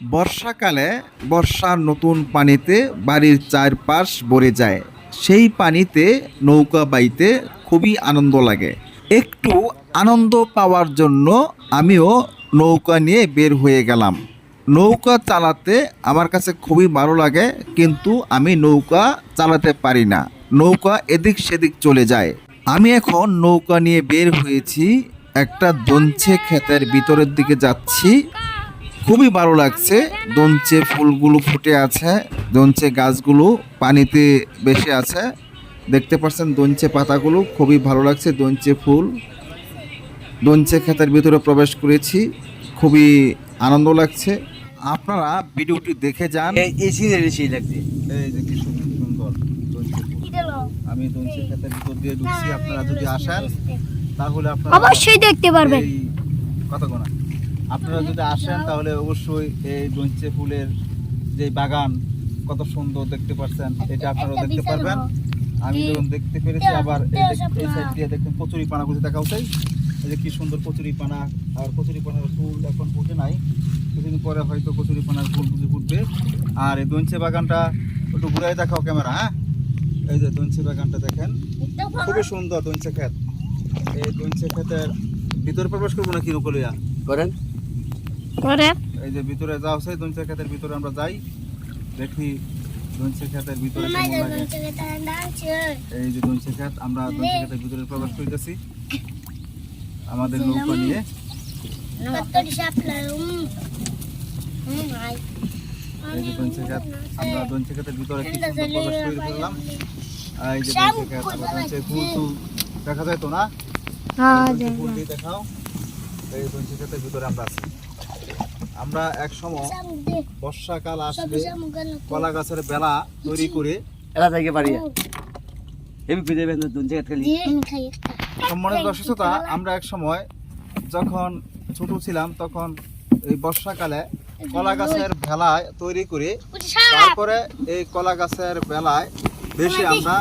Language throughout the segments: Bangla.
বর্ষাকালে বর্ষার নতুন পানিতে বাড়ির চারপাশ ভরে যায়। সেই পানিতে নৌকা বাইতে খুবই আনন্দ লাগে। একটু আনন্দ পাওয়ার জন্য আমিও নৌকা নিয়ে বের হয়ে গেলাম। নৌকা চালাতে আমার কাছে খুবই ভালো লাগে, কিন্তু আমি নৌকা চালাতে পারি না। নৌকা এদিক সেদিক চলে যায়। আমি এখন নৌকা নিয়ে বের হয়েছি, একটা দঞ্চে ক্ষেতের ভিতরের দিকে যাচ্ছি। খুবই ভালো লাগছে। দঞ্চে ফুলগুলো ফুটে আছে দঞ্চে গাছগুলো পানিতে বেশি আছে। দেখতে পাচ্ছেন দঞ্চে পাতাগুলো খুবই ভালো লাগছে দঞ্চে ফুল। দঞ্চে ক্ষেতের ভিতরে প্রবেশ করেছি খুবই আনন্দ লাগছে। আপনারা ভিডিওটি দেখে যান। এই এই সিনারি সেই লাগছে এই যে কি সুন্দর সুন্দর আমি দঞ্চে ক্ষেতের ভিতর দিয়ে ঢুকছি আপনারা যদি আসেন তাহলে আপনারা অবশ্যই দেখতে পারবেন। কত গোনা আপনারা যদি আসেন তাহলে অবশ্যই এই দঞ্চে ফুলের যে বাগান কত সুন্দর দেখতে পাচ্ছেন এটা আপনারাও দেখতে পারবেন। আমি যখন দেখতে পেরেছি আবার এই সাইড দিয়ে দেখেন কচুরি পানা গুছে দেখা উঠাই এই যে কি সুন্দর কচুরি পানা আর কচুরি পানার ফুল এখন ফুটে নাই। কিছুদিন পরে হয়তো কচুরি পানার ফুল গুছে ফুটবে। আর এই দঞ্চে বাগানটা একটু ঘুরাই দেখাও ক্যামেরা হ্যাঁ? এই যে দঞ্চে বাগানটা দেখেন খুবই সুন্দর দঞ্চে ক্ষেত। এই দঞ্চে ক্ষেতের ভিতরে প্রবেশ করব না লইয়া করেন। করে? এই যে ভিতরে যাওয়া হচ্ছে দঞ্চে ক্ষেতের ভিতরে আমরা যাই। দেখি দঞ্চে ক্ষেতের ভিতরে এই যে দঞ্চে ক্ষেত আমরা দঞ্চে ক্ষেতের ভিতরে প্রবেশ করতেছি। আমাদের নৌকা নিয়ে। এই যে ক্ষেত আমরা দঞ্চে ক্ষেতের ভিতরে কি সুন্দর প্রবেশ করে ফেললাম আর এই যে ক্ষেত ফুল টুল দেখা যায় তো না? হ্যাঁ ফুল দিয়ে দেখাও। এই দঞ্চে ক্ষেতের ভিতরে আমরা আছি। আমরা এক সময় বর্ষাকাল আসলে কলা গাছের বেলা তৈরি করে এলা থেকে পারি এমনি খুঁজে বেন দুন জায়গা খালি। সম্মানিত দর্শকতা আমরা এক সময় যখন ছোট ছিলাম তখন এই বর্ষাকালে কলা গাছের ভেলায় তৈরি করে তারপরে এই কলা গাছের বেলায় বেশি আমরা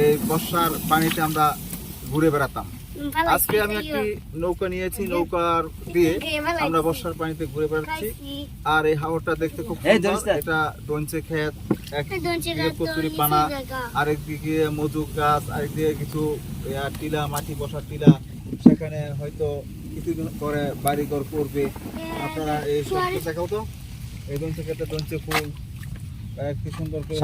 এই বর্ষার পানিতে আমরা ঘুরে বেড়াতাম। আজকে আমি একটি নৌকা নিয়েছি নৌকার দিয়ে আমরা বর্ষার পানিতে ঘুরে বেড়াচ্ছি। আর এই হাওরটা দেখতে খুব সুন্দর। এটা দঞ্চে ক্ষেত একদিকে কচুরি পানা আরেকদিকে মধু গাছ আরেকদিকে কিছু টিলা মাটি বসার টিলা। সেখানে হয়তো কিছুদিন পরে বাড়িঘর করবে। আপনারা এই সব দেখাও তো। এই দঞ্চে ক্ষেত্রে দঞ্চে ফুল। কি সুন্দর করে